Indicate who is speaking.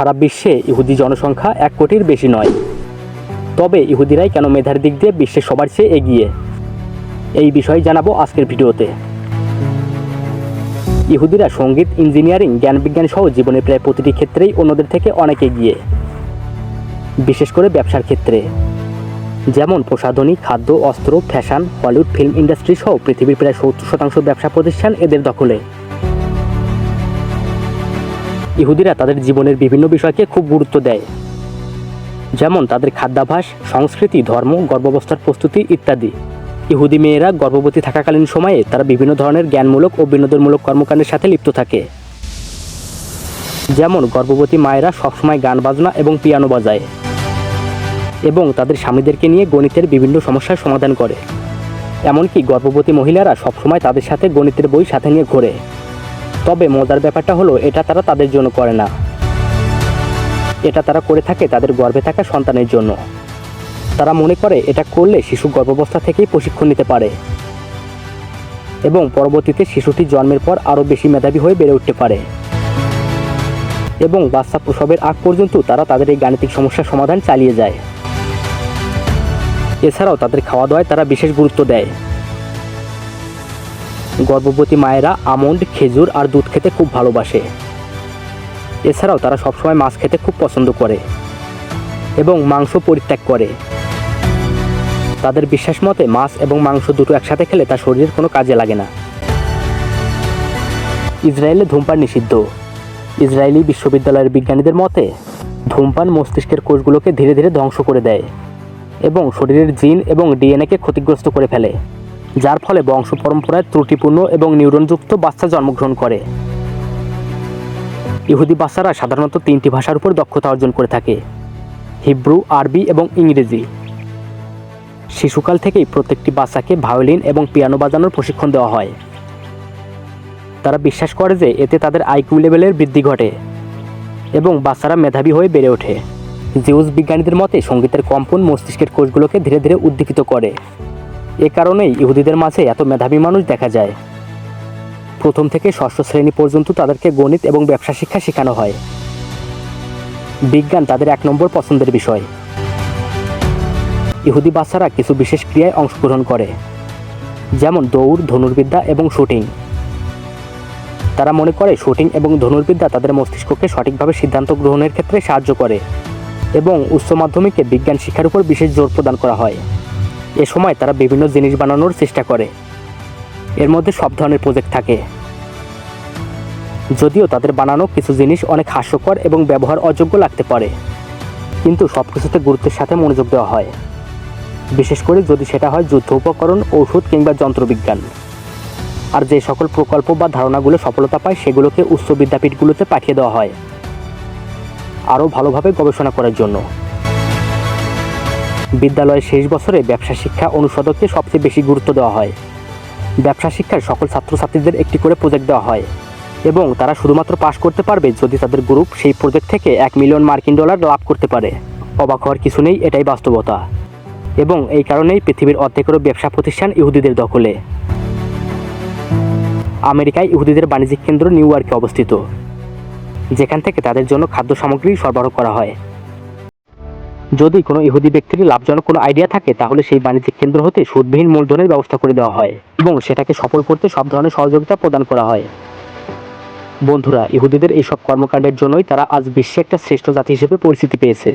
Speaker 1: সারা বিশ্বে ইহুদি জনসংখ্যা এক কোটির বেশি নয়। তবে ইহুদিরাই কেন মেধার দিক দিয়ে বিশ্বের সবার চেয়ে এগিয়ে? এই বিষয়ে জানাব আজকের ভিডিওতে। ইহুদিরা সংগীত, ইঞ্জিনিয়ারিং জ্ঞান বিজ্ঞান সহ জীবনের প্রায় প্রতিটি ক্ষেত্রেই অন্যদের থেকে অনেক এগিয়ে। বিশেষ করে ব্যবসার ক্ষেত্রে। যেমন প্রসাধনী, খাদ্য, অস্ত্র, ফ্যাশন, হলিউড ফিল্ম ইন্ডাস্ট্রি সহ পৃথিবীর প্রায় সত্তর শতাংশ ব্যবসা প্রতিষ্ঠান এদের দখলে। ইহুদিরা তাদের জীবনের বিভিন্ন বিষয়কে খুব গুরুত্ব দেয়। যেমন তাদের খাদ্যাভ্যাস, সংস্কৃতি, ধর্ম, গর্ভাবস্থার প্রস্তুতি ইত্যাদি। ইহুদি মেয়েরা গর্ভবতী থাকাকালীন সময়ে তারা বিভিন্ন ধরনের জ্ঞানমূলক ও বিনোদনমূলক কর্মকাণ্ডের সাথে লিপ্ত থাকে। যেমন গর্ভবতী মায়েরা সবসময় গান বাজনা এবং পিয়ানো বাজায় এবং তাদের স্বামীদেরকে নিয়ে গণিতের বিভিন্ন সমস্যার সমাধান করে। এমনকি গর্ভবতী মহিলারা সবসময় তাদের সাথে গণিতের বই সাথে নিয়ে ঘোরে। তবে মজার ব্যাপারটা হলো, এটা তারা তাদের জন্য করে না। এটা তারা করে থাকে তাদের গর্ভে থাকা সন্তানের জন্য। তারা মনে করে এটা করলে শিশু গর্ভাবস্থা থেকেই প্রশিক্ষণ নিতে পারে। এবং পরবর্তীতে শিশুটি জন্মের পর আরও বেশি মেধাবী হয়ে বেড়ে উঠতে পারে। এবং বাচ্চা প্রসবের আগ পর্যন্ত তারা তাদের এই গাণিতিক সমস্যার সমাধান চালিয়ে যায়। এছাড়াও তাদের খাওয়া দাওয়ায় তারা বিশেষ গুরুত্ব দেয়। গর্ভবতী মায়েরা আমন্ড, খেজুর আর দুধ খেতে খুব ভালোবাসে। এছাড়াও তারা সবসময় মাছ খেতে খুব পছন্দ করে এবং মাংস পরিত্যাগ করে। তাদের বিশ্বাস মতে মাছ এবং মাংস দুটো একসাথে খেলে তার শরীরের কোনো কাজে লাগে না। ইসরায়েলে ধূমপান নিষিদ্ধ। ইসরায়েলি বিশ্ববিদ্যালয়ের বিজ্ঞানীদের মতে, ধূমপান মস্তিষ্কের কোষগুলোকে ধীরে ধীরে ধ্বংস করে দেয় এবং শরীরের জিন এবং ডিএনএকে ক্ষতিগ্রস্ত করে ফেলে। যার ফলে বংশ পরম্পরায় ত্রুটিপূর্ণ এবং নিউরনযুক্ত বাচ্চা জন্মগ্রহণ করে। ইহুদি বাচ্চারা সাধারণত তিনটি ভাষার উপর দক্ষতা অর্জন করে থাকে, হিব্রু, আরবি এবং ইংরেজি। শিশুকাল থেকেই প্রত্যেকটি বাচ্চাকে ভায়োলিন এবং পিয়ানো বাজানোর প্রশিক্ষণ দেওয়া হয়। তারা বিশ্বাস করে যে এতে তাদের আইকিউ লেভেলের বৃদ্ধি ঘটে এবং বাচ্চারা মেধাবী হয়ে বেড়ে ওঠে। জিউস বিজ্ঞানীদের মতে সঙ্গীতের কম্পন মস্তিষ্কের কোষগুলোকে ধীরে ধীরে উদ্দীপিত করে। এ কারণেই ইহুদিদের মাঝে এত মেধাবী মানুষ দেখা যায়। প্রথম থেকে ষষ্ঠ শ্রেণি পর্যন্ত তাদেরকে গণিত এবং ব্যবসা শিক্ষা শেখানো হয়। বিজ্ঞান তাদের এক নম্বর পছন্দের বিষয়। ইহুদি বাচ্চারা কিছু বিশেষ ক্রিয়ায় অংশগ্রহণ করে, যেমন দৌড়, ধনুর্বিদ্যা এবং শুটিং। তারা মনে করে শুটিং এবং ধনুর্বিদ্যা তাদের মস্তিষ্ককে সঠিকভাবে সিদ্ধান্ত গ্রহণের ক্ষেত্রে সাহায্য করে এবং উচ্চ মাধ্যমিকে বিজ্ঞান শিক্ষার উপর বিশেষ জোর প্রদান করা হয়। এ সময় তারা বিভিন্ন জিনিস বানানোর চেষ্টা করে। এর মধ্যে সব ধরনের প্রজেক্ট থাকে। যদিও তাদের বানানো কিছু জিনিস অনেক হাস্যকর এবং ব্যবহার অযোগ্য লাগতে পারে। কিন্তু সব কিছুতে গুরুত্বের সাথে মনোযোগ দেওয়া হয়। বিশেষ করে যদি সেটা হয় যুদ্ধ উপকরণ, ঔষধ কিংবা যন্ত্রবিজ্ঞান। আর যে সকল প্রকল্প বা ধারণাগুলো সফলতা পায় সেগুলোকে উচ্চ বিদ্যাপীঠগুলোতে পাঠিয়ে দেওয়া হয়। আরও ভালোভাবে গবেষণা করার জন্য। বিদ্যালয়ের শেষ বছরে ব্যবসা শিক্ষা অনুষদকে সবচেয়ে বেশি গুরুত্ব দেওয়া হয়। ব্যবসা শিক্ষার সকল ছাত্রছাত্রীদের একটি করে প্রজেক্ট দেওয়া হয় এবং তারা শুধুমাত্র পাশ করতে পারবে যদি তাদের গ্রুপ সেই প্রজেক্ট থেকে এক মিলিয়ন মার্কিন ডলার লাভ করতে পারে। অবাক হওয়ার কিছু নেই, এটাই বাস্তবতা। এবং এই কারণেই পৃথিবীর অর্ধেকেরও ব্যবসা প্রতিষ্ঠান ইহুদিদের দখলে। আমেরিকায় ইহুদিদের বাণিজ্যিক কেন্দ্র নিউ ইয়র্কে অবস্থিত। যেখান থেকে তাদের জন্য খাদ্য সামগ্রী সরবরাহ করা হয়। যদি কোনো ইহুদি ব্যক্তির লাভজনক কোনো আইডিয়া থাকে, তাহলে সেই বাণিজ্যিক কেন্দ্র হতে সুদবিহীন মূলধনের ব্যবস্থা করে দেওয়া হয় এবং সেটাকে সফল করতে সব ধরনের সহযোগিতা প্রদান করা হয়। বন্ধুরা, ইহুদিদের এইসব কর্মকাণ্ডের জন্যই তারা আজ বিশ্বে একটা শ্রেষ্ঠ জাতি হিসেবে পরিচিতি পেয়েছে।